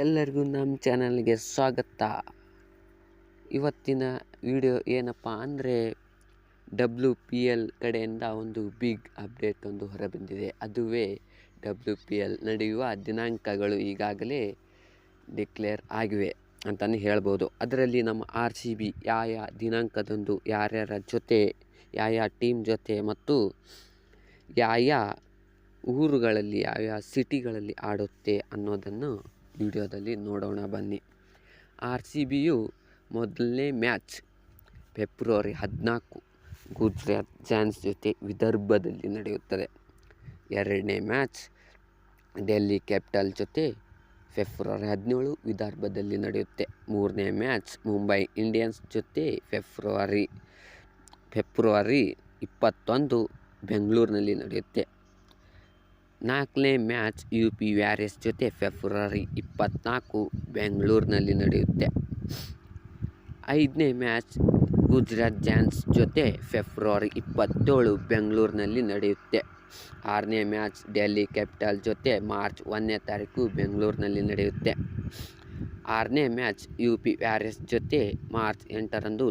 ಎಲ್ಲರಿಗೂ ನಮ್ಮ ಚಾನಲ್ಗೆ ಸ್ವಾಗತ. ಇವತ್ತಿನ ವಿಡಿಯೋ ಏನಪ್ಪ ಅಂದರೆ ಡಬ್ಲ್ಯೂ ಪಿ ಎಲ್ ಕಡೆಯಿಂದ ಒಂದು ಬಿಗ್ ಅಪ್ಡೇಟ್ ಒಂದು ಹೊರಬಂದಿದೆ. ಅದುವೇ ಡಬ್ಲ್ಯೂ ಪಿ ಎಲ್ ನಡೆಯುವ ದಿನಾಂಕಗಳು ಈಗಾಗಲೇ ಡಿಕ್ಲೇರ್ ಆಗಿವೆ ಅಂತಲೇ ಹೇಳ್ಬೋದು. ಅದರಲ್ಲಿ ನಮ್ಮ ಆರ್ ಸಿ ಬಿ ಯಾವ ದಿನಾಂಕದಂದು ಯಾರ್ಯಾರ ಜೊತೆ, ಯಾವ ಟೀಮ್ ಜೊತೆ ಮತ್ತು ಯಾವ ಊರುಗಳಲ್ಲಿ ಯಾವ್ಯಾವ ಸಿಟಿಗಳಲ್ಲಿ ಆಡುತ್ತೆ ಅನ್ನೋದನ್ನು ವಿಡಿಯೋದಲ್ಲಿ ನೋಡೋಣ, ಬನ್ನಿ. ಆರ್ ಸಿ ಬಿಯು ಮೊದಲನೇ ಮ್ಯಾಚ್ ಫೆಬ್ರವರಿ ಹದಿನಾಲ್ಕು ಗುಜರಾತ್ ಜಾನ್ಸ್ ಜೊತೆ ವಿದರ್ಭದಲ್ಲಿ ನಡೆಯುತ್ತದೆ. ಎರಡನೇ ಮ್ಯಾಚ್ ಡೆಲ್ಲಿ ಕ್ಯಾಪಿಟಲ್ ಜೊತೆ ಫೆಬ್ರವರಿ ಹದಿನೇಳು ವಿದರ್ಭದಲ್ಲಿ ನಡೆಯುತ್ತೆ. ಮೂರನೇ ಮ್ಯಾಚ್ ಮುಂಬೈ ಇಂಡಿಯನ್ಸ್ ಜೊತೆ ಫೆಬ್ರವರಿ ಫೆಬ್ರವರಿ ಇಪ್ಪತ್ತೊಂದು ಬೆಂಗಳೂರಿನಲ್ಲಿ ನಡೆಯುತ್ತೆ. ನಾಲ್ಕನೇ ಮ್ಯಾಚ್ ಯು ಪಿ ವ್ಯಾರಿಯಸ್ ಜೊತೆ ಫೆಬ್ರವರಿ ಇಪ್ಪತ್ತ್ನಾಲ್ಕು ಬೆಂಗಳೂರಿನಲ್ಲಿ ನಡೆಯುತ್ತೆ. ಐದನೇ ಮ್ಯಾಚ್ ಗುಜರಾತ್ ಜಾನ್ಸ್ ಜೊತೆ ಫೆಬ್ರವರಿ ಇಪ್ಪತ್ತೇಳು ಬೆಂಗಳೂರಿನಲ್ಲಿ ನಡೆಯುತ್ತೆ. ಆರನೇ ಮ್ಯಾಚ್ ಡೆಲ್ಲಿ ಕ್ಯಾಪಿಟಲ್ ಜೊತೆ ಮಾರ್ಚ್ ಒಂದನೇ ತಾರೀಕು ಬೆಂಗಳೂರಿನಲ್ಲಿ ನಡೆಯುತ್ತೆ. ಆರನೇ ಮ್ಯಾಚ್ ಯು ಪಿ ವ್ಯಾರಿಯಸ್ ಜೊತೆ ಮಾರ್ಚ್ ಎಂಟರಂದು